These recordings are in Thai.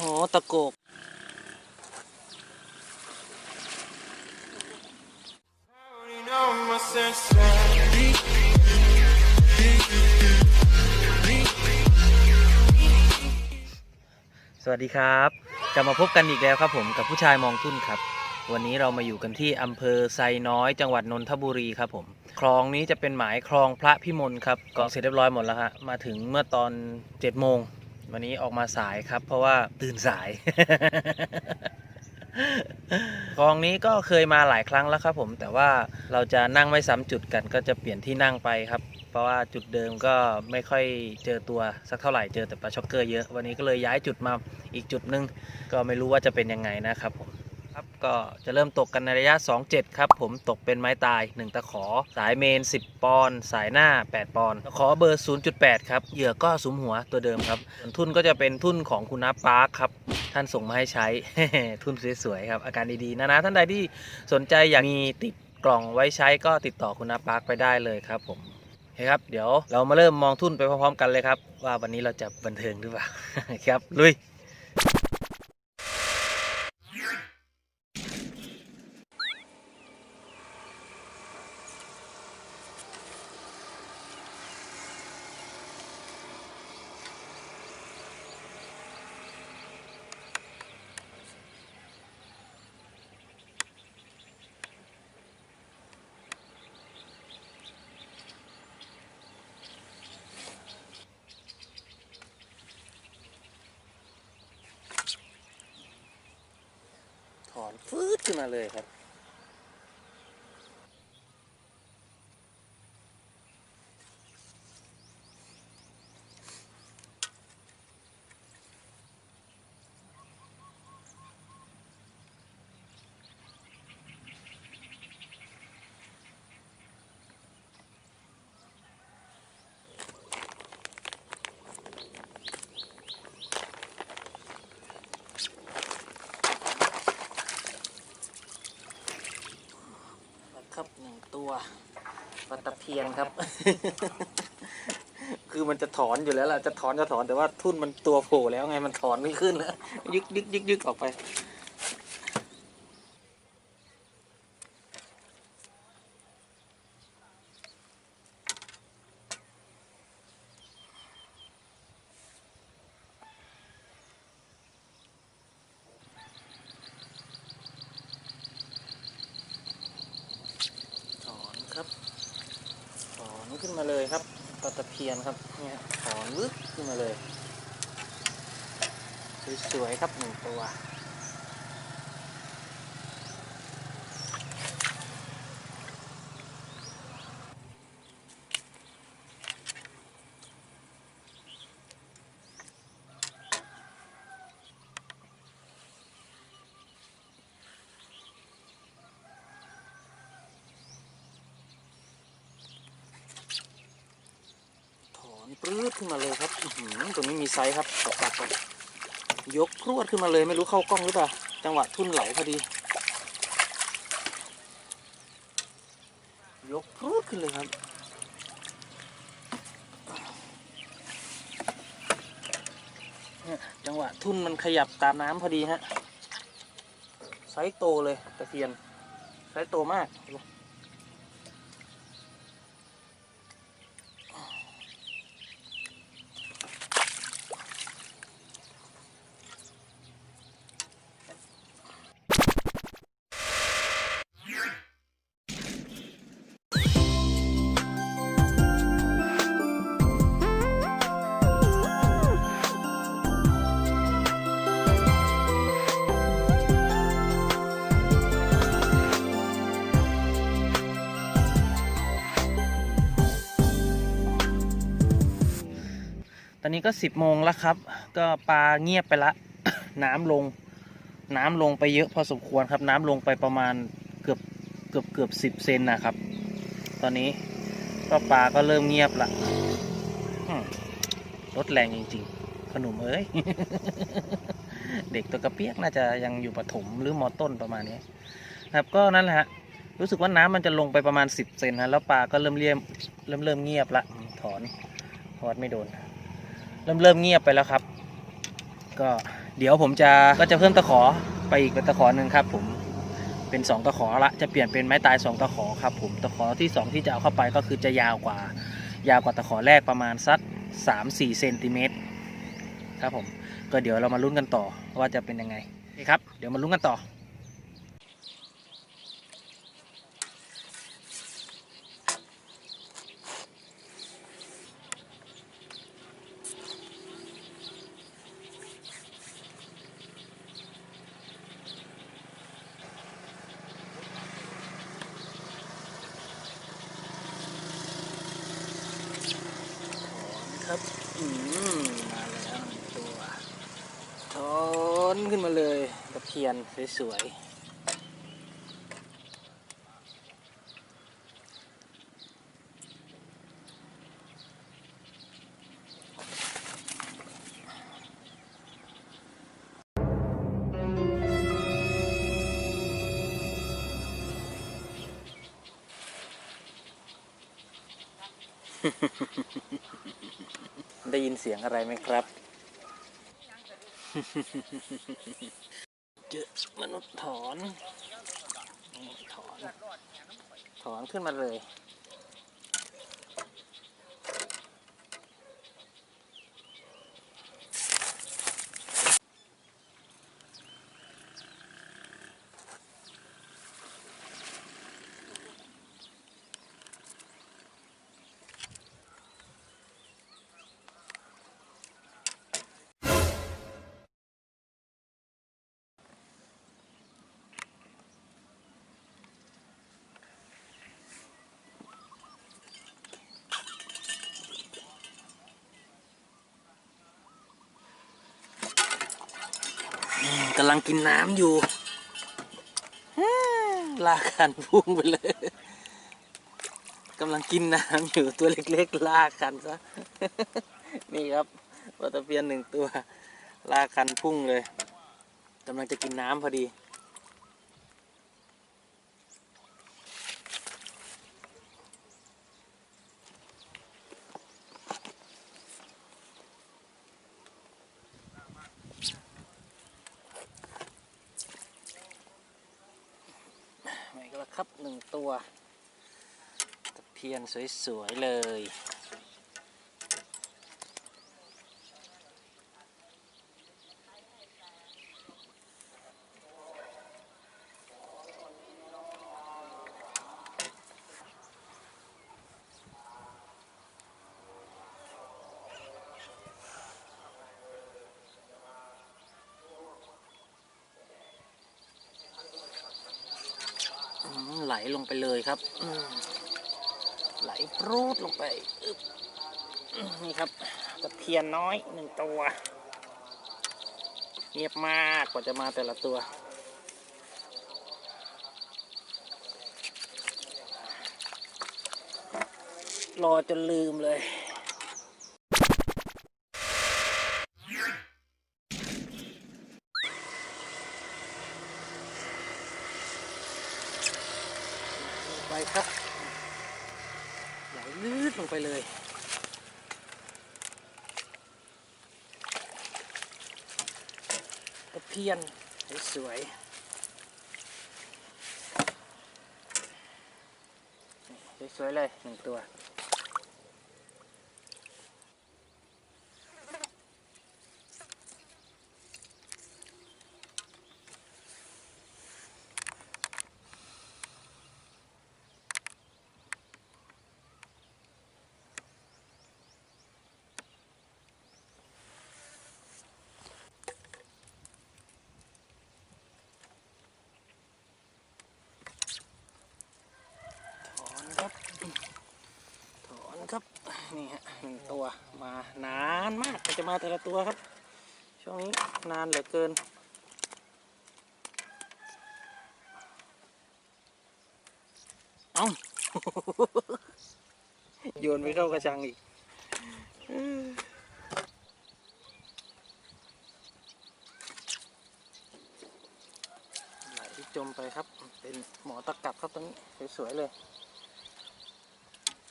อ๋อ ตะโกกสวัสดีครับ กลับมาพบกันอีกแล้วครับผมกับผู้ชายมองทุ่นครับ วันนี้เรามาอยู่กันที่อำเภอไซน้อย จังหวัดนนทบุรีครับผม คลองนี้จะเป็นหมายคลองพระพิมลครับ ก็เสร็จเรียบร้อยหมดแล้วฮะ มาถึงเมื่อตอน7จ็ดโมง วันนี้ออกมาสายครับ เพราะว่าตื่นสายคลองนี้ก็เคยมาหลายครั้งแล้วครับ ผมแต่ว่าเราจะนั่งไม่ซ้ำจุดกัน ก็จะเปลี่ยนที่นั่งไปครับ เพราะว่าจุดเดิมก็ไม่ค่อยเจอตัวสักเท่าไหร่เจอแต่ปลาช็อกเกอร์เยอะวันนี้ก็เลยย้ายจุดมาอีกจุดหนึงก็ไม่รู้ว่าจะเป็นยังไงนะครับผมครับ ก็จะเริ่มตกกันในระยะ 2.7 ครับ ผมตกเป็นไม้ตาย 1 ตะขอ สายเมน 10 ปอนด์สายหน้า 8 ปอนด์ตะขอเบอร์ 0.8 ครับเหยื่อก็สุมหัวตัวเดิมครับทุนก็จะเป็นทุนของคุณน้าปาร์คครับท่านส่งมาให้ใช้ ทุนสวยๆครับ อาการดีๆนะนะท่านใดที่สนใจอยากมีติดกล่องไว้ใช้ก็ติดต่อคุณน้าปาร์คไปได้เลยครับผมโอเคครับเดี๋ยวเรามาเริ่มมองทุนไปพร้อมๆกันเลยครับ ว่าวันนี้เราจะบันเทิงหรือเปล่าครับลุย อนฟืดขึ้นมาเลยครับ ครับหนึ่งตัวปลาตะเพียนครับ คือมันจะถอนอยู่แล้วล่ะจะถอนจะถอนแต่ว่าทุ่นมันตัวโผล่แล้วไงมันถอนไม่ขึ้นแล้ว ยึกยึกยึกยึกออกไป ถอนครับ ถอนขึ้นมาเลยครับ เคียนครับ เนี่ยถอนวึบขึ้นมาเลย สวยๆครับหนึ่งตัว ปลื้ดขึ้นมาเลยครับตรงนี้มีไซส์ครับตกปากก่อนยกพรวดขึ้นมาเลยไม่รู้เข้ากล้องหรือเปล่า จังหวะทุ่นไหลพอดี ยกพรวดขึ้นเลยครับจังหวะทุ่นมันขยับตามน้ำพอดีฮะไซส์โตเลยตะเพียนไซส์โตมาก อนนี้ก็สิบโมงแล้วครับ ก็ปลาเงียบไปละ น้ำลง น้ำลงไปเยอะพอสมควรครับ น้ำลงไปประมาณเกือบเกือบเกือบสิบเซนนะครับ ตอนนี้ก็ปลาก็เริ่มเงียบละอืมรถแรงจริงๆ ขนมเอ้ย เด็กตัวกระเปียกน่าจะยังอยู่ประถมหรือมอต้นประมาณนี้ครับก็นั่นแหละฮะรู้สึกว่าน้ำมันจะลงไปประมาณสิบเซนฮะแล้วปลาก็เริ่มเรียมเริ่มเริ่มเงียบละถอนพอดไม่โดน เริ่มเริ่มเงียบไปแล้วครับ ก็เดี๋ยวผมจะก็จะเพิ่มตะขอไปอีกเป็นตะขอหนึ่งครับ ผมเป็นสองตะขอละจะเปลี่ยนเป็นไม้ตายสองตะขอครับ ผมตะขอที่สองที่จะเอาเข้าไปก็คือจะยาวกว่า ยาวกว่าตะขอแรกประมาณสักสามสี่เซนติเมตรครับผมก็เดี๋ยวเรามาลุ้นกันต่อว่าจะเป็นยังไงนี่ครับ เดี๋ยวมาลุ้นกันต่อ ครับ อืม มาแล้วหนึ่งตัวถอนขึ้นมาเลยตะเพี ยนสวยๆได้ยินเสียงอะไรไหมครับ เจอมนุษย์ถอน ถอน ถอนขึ้นมาเลย กำลังกินน้ำอยู่ฮ่าลากคันพุ่งไปเลยกำลังกินน้ำอยู่ตัวเล็กๆ ลากคันซะนี่ครับปลาตะเพียนหนึ่งตัว ลากคันพุ่งเลยกำลังจะกินน้ำพอดี ไม่ก็แล้วครับ หนึ่งตัวตะเพียนสวย ๆ เลย ลลงไปเลยครับไหลปรูดลงไปนี่ครับตะเพียนน้อยหนึ่งตัว เงียบมากกว่าจะมาแต่ละตัว รอจนลืมเลย ลงไปครับไหลลืดลงไปเลย ทียนสวยสวยเลยหนึ่งตัว ถอนครับ ถอนครับ นี่ฮะหนึ่งตัว มานานมากจะมาแต่ละตัวครับ ช่วงนี้นานเหลือเกิน เอ้าโยนไปเข้ากระชังอีกไหลจมไปครับ เป็นหมอตะกับครับตรงนี้ สวยๆเลย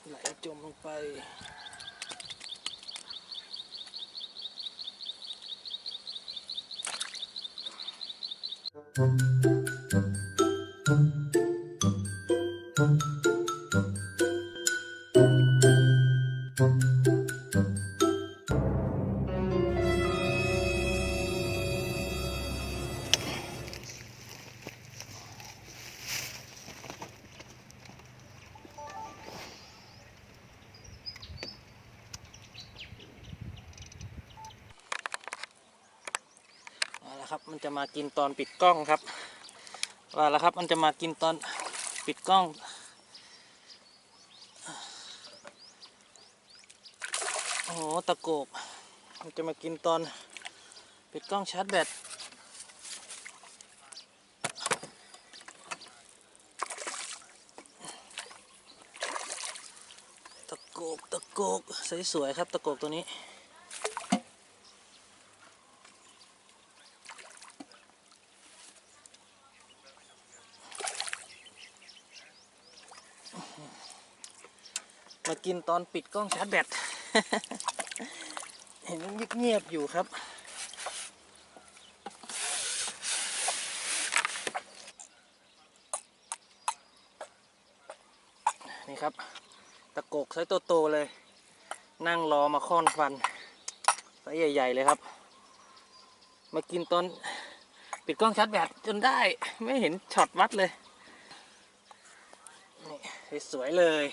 ไหลจมลงไป เอาละครับ มันจะมากินตอนปิดกล้องครับ ว่าแล้วครับ มันจะมากินตอนปิดกล้อง โอ้โหตะโกกมันจะมากินตอนปิดกล้องชาร์จแบตตะโกกตะโกกสวยๆครับ ตะโกกตัวนี้ กินตอนปิดกล้องชาร์จแบต เห็นมันเงียบๆอยู่ครับ นี่ครับ ตะโกกไซส์โตๆเลย นั่งรอมาค่อนฟันไซส์ใหญ่ ๆ เลยครับ มากินตอนปิดกล้องชาร์จแบตจนได้ ไม่เห็นช็อตวัดเลย นี่สวยๆเลย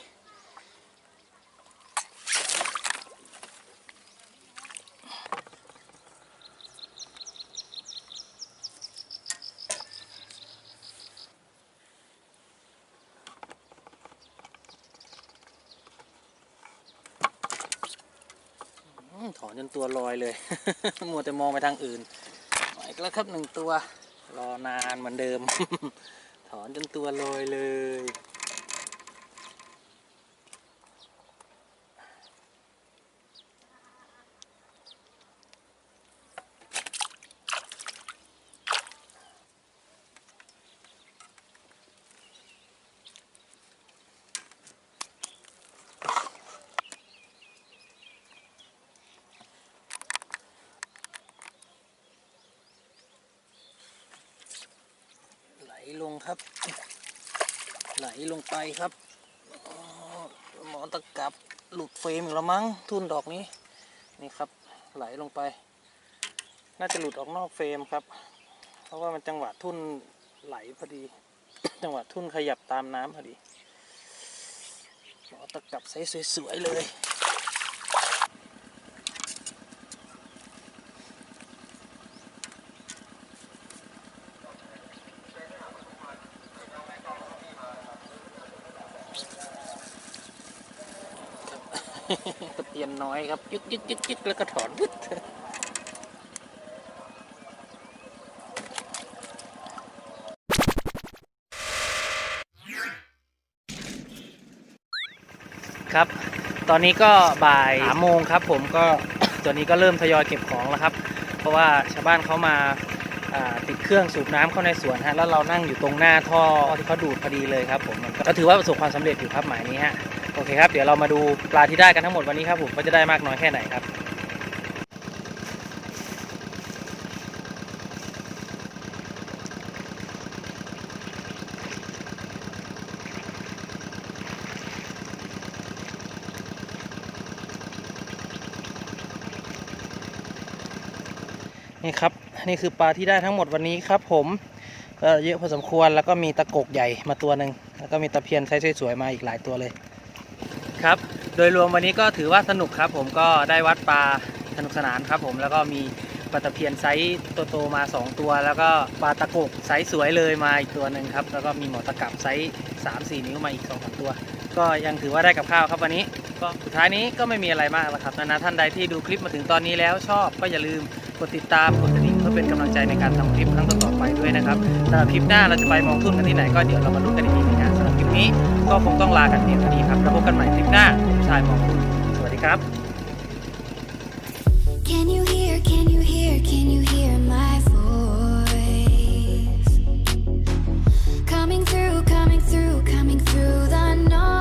อืมถอนจน ตัวลอยเลย มัวแต่มองไปทางอื่นอีกแล้วครับหนึ่งตัว รอนานเหมือนเดิม ถอนจนตัวลอยเลย ครับ ไหลลงไปครับหมอตะกับหลุดเฟรมอีกแล้วมั้งทุ่นดอกนี้นี่ครับไหลลงไป น่าจะหลุดออกนอกเฟรมครับ เพราะว่ามันจังหวะทุ่นไหลพอดี จังหวะทุ่นขยับตามน้ำพอดีหมอตะกับใสสวยๆเลย ตะเพียนน้อยครับยึดยึดยึดยึดแล้วก็ถอนวึดครับ ตอนนี้ก็บ่ายสามโมงครับ ผมก็ตัวนี้ก็เริ่มทยอยเก็บของแล้วครับ เพราะว่าชาวบ้านเขามาติดเครื่องสูบน้ำเข้าในสวนฮะแล้วเรานั่งอยู่ตรงหน้าท่อที่เขาดูดพอดีเลยครับผมก็ถือว่าประสบความสำเร็จอยู่ครับหมายนี้ฮะ โอเคครับ เดี๋ยวเรามาดูปลาที่ได้กันทั้งหมดวันนี้ครับผมว่าจะได้มากน้อยแค่ไหนครับนี่ครับนี่คือปลาที่ได้ทั้งหมดวันนี้ครับผมก็เยอะพอสมควรแล้วก็มีตะกกใหญ่มาตัวหนึ่งแล้วก็มีตะเพียนไซส์สวยๆมาอีกหลายตัวเลย ครับ โดยรวมวันนี้ก็ถือว่าสนุกครับ ผมก็ได้วัดปลาสนุกสนานครับ ผมแล้วก็มีปลาตะเพียนไซส์โตๆมา 2 ตัว แล้วก็ปลาตะกกไซส์สวยเลยมาอีกตัวหนึ่งครับ แล้วก็มีหมอตะกับไซส์3 4 นิ้วมาอีก2อสตัว ก็ยังถือว่าได้กับข้าวครับวันนี้ ก็สุดท้ายนี้ก็ไม่มีอะไรมากแล้วครับนานาท่านใดที่ดูคลิปมาถึงตอนนี้แล้วชอบก็อย่าลืมกดติดตามกดกระดิ่งเพื่อเป็นกำลังใจในการทำคลิปครั้งต่อๆไปด้วยนะครับสำหรับคลิปหน้าเราจะไปมองทุ่นกันที่ไหนก็เดี๋ยวเรามาลุ้นกันอีกที นี้ก็คงต้องลากันเพียงเท่านี้ครับ แล้วพบกันใหม่คลิปหน้าผมชายมองสวัสดีครับ Can you hear, can you hear, can you hear my voice? Coming through, coming through, coming through the noise.